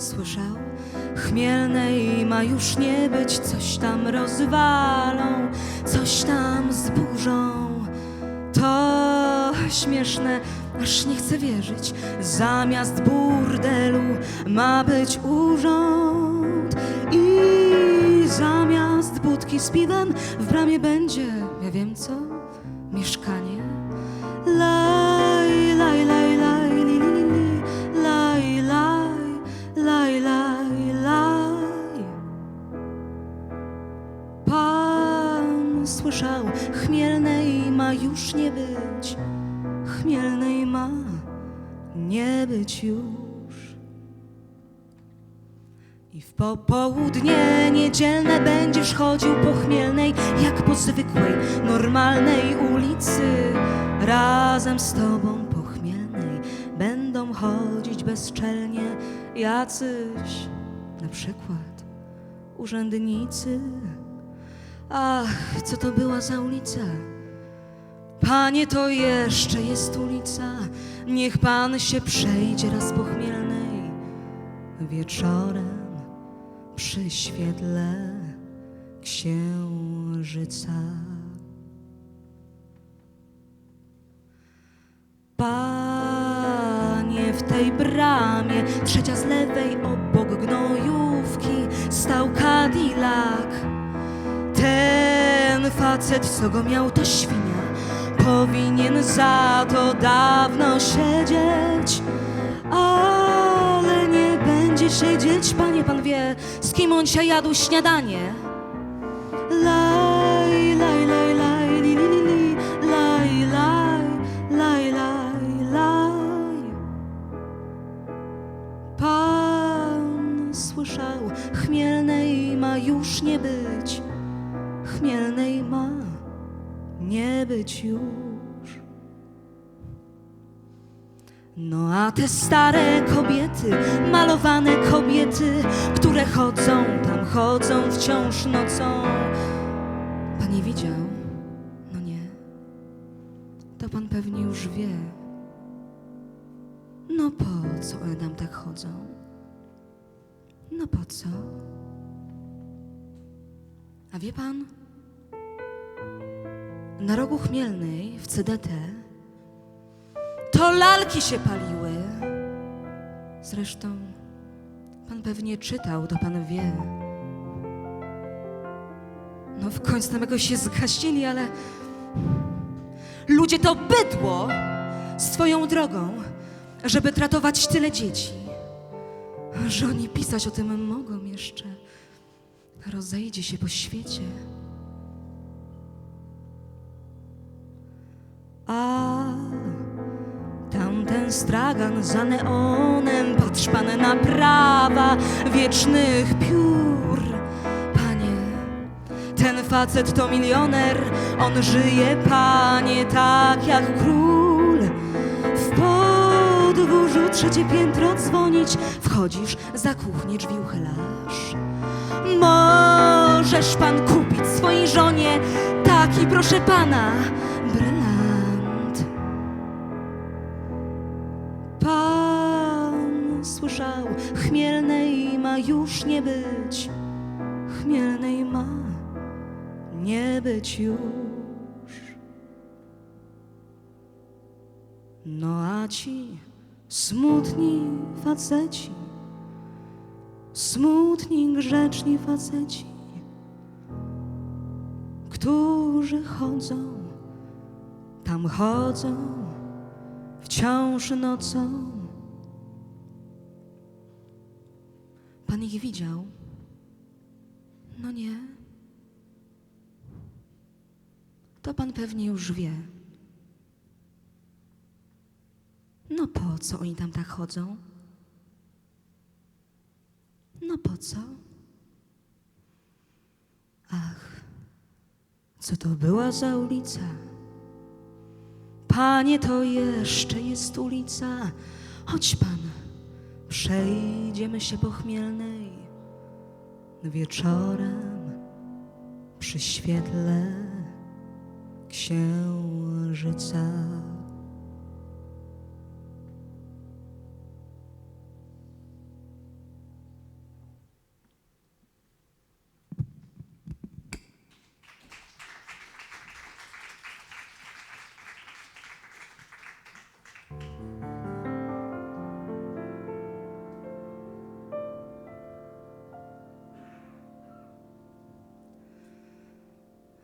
słyszał? Chmielnej ma już nie być, coś tam rozwalą, coś tam zburzą. To śmieszne, aż nie chcę wierzyć. Zamiast burdelu ma być urząd i zamiast budki z piwem w bramie będzie, ja wiem co, mieszkanie. Laj, laj, laj, chmielnej ma już nie być, chmielnej ma nie być już. I w popołudnie niedzielne będziesz chodził po chmielnej, jak po zwykłej, normalnej ulicy. Razem z tobą po chmielnej będą chodzić bezczelnie jacyś, na przykład urzędnicy. Ach, co to była za ulica? Panie, to jeszcze jest ulica. Niech pan się przejdzie raz po chmielnej wieczorem przy świetle księżyca. Panie, w tej bramie, trzecia z lewej obok gnojówki, stał Cadillac. Facet, co go miał, to świnia. Powinien za to dawno siedzieć, ale nie będzie siedzieć, panie, pan wie, z kim on się jadł śniadanie. Już. No a te stare kobiety, malowane kobiety, które chodzą tam, chodzą wciąż nocą. Pan nie widział? No nie. To pan pewnie już wie. No po co one tam tak chodzą? No po co? A wie pan? Na rogu chmielnej w CDT to lalki się paliły. Zresztą pan pewnie czytał, to pan wie. No w końcu tam jakoś się zgaścili, ale ludzie to bydło swoją drogą, żeby tratować tyle dzieci, że oni pisać o tym mogą jeszcze. Rozejdzie się po świecie. Stragan za neonem, patrz pan na prawa wiecznych piór. Panie, ten facet to milioner, on żyje, panie, tak jak król. W podwórzu trzecie piętro dzwonić, wchodzisz za kuchnię, drzwi uchylasz. Możesz pan kupić swojej żonie taki, proszę pana, chmielnej ma już nie być, chmielnej ma nie być już. No a ci smutni faceci, smutni grzeczni faceci, którzy chodzą, tam chodzą wciąż nocą. Pan ich widział? No nie. To pan pewnie już wie. No po co oni tam tak chodzą? No po co? Ach, co to była za ulica? Panie, to jeszcze jest ulica. Chodź pan, przejdziemy się po chmielnej wieczorem przy świetle księżyca.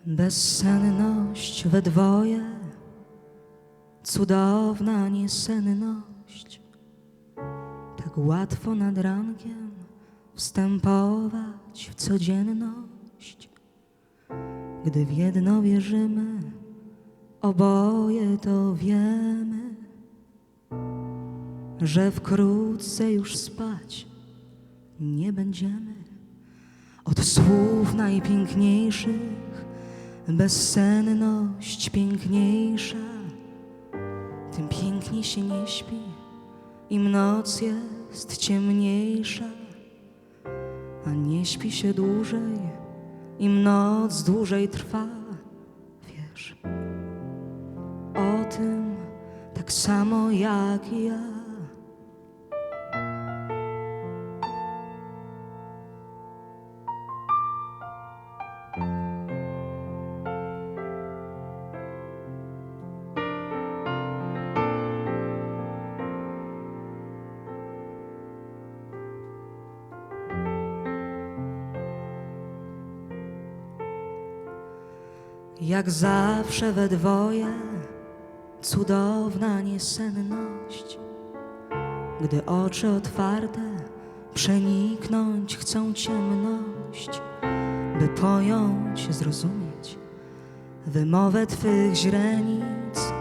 Bezsenność we dwoje, cudowna niesenność. Tak łatwo nad rankiem wstępować w codzienność. Gdy w jedno wierzymy, oboje to wiemy, że wkrótce już spać nie będziemy. Od słów najpiękniejszych bezsenność piękniejsza, tym piękniej się nie śpi, im noc jest ciemniejsza, a nie śpi się dłużej, im noc dłużej trwa. Wiesz o tym tak samo jak ja. Jak zawsze we dwoje, cudowna niesenność. Gdy oczy otwarte przeniknąć chcą ciemność, by pojąć, zrozumieć wymowę Twych źrenic,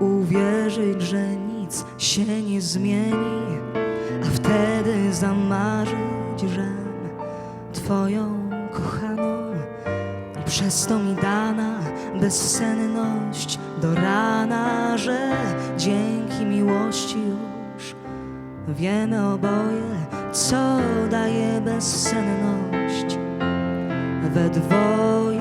uwierzyć, że nic się nie zmieni, a wtedy zamarzyć, żem Twoją przez to mi dana bezsenność do rana, że dzięki miłości już wiemy oboje, co daje bezsenność we dwoje.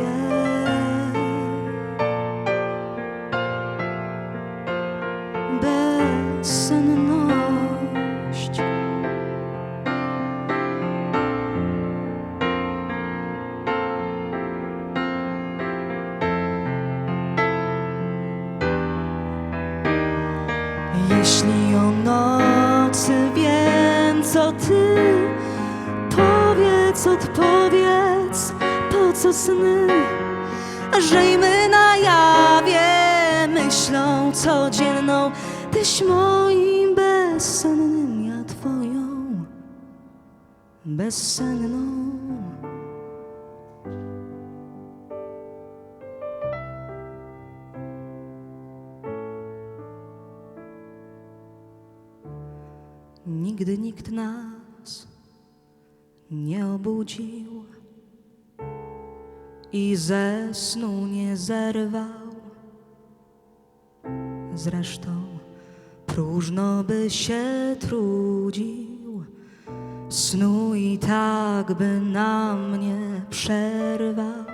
Jeśli o nocy wiem, co ty. Powiedz, odpowiedz, po co sny, żyjmy na jawie myślą codzienną, tyś moim bezsennym, ja twoją bezsenną. Nigdy nikt nas nie obudził i ze snu nie zerwał. Zresztą próżno by się trudził, snu i tak by na mnie przerwał.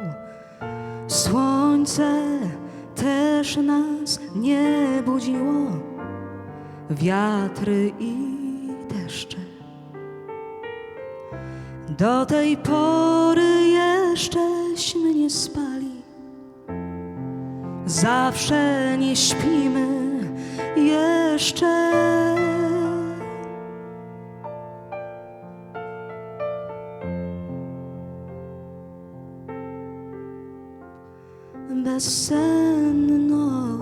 Słońce też nas nie budziło wiatry i Do tej pory jeszcześmy nie spali, zawsze nie śpimy jeszcze. Bezsenność.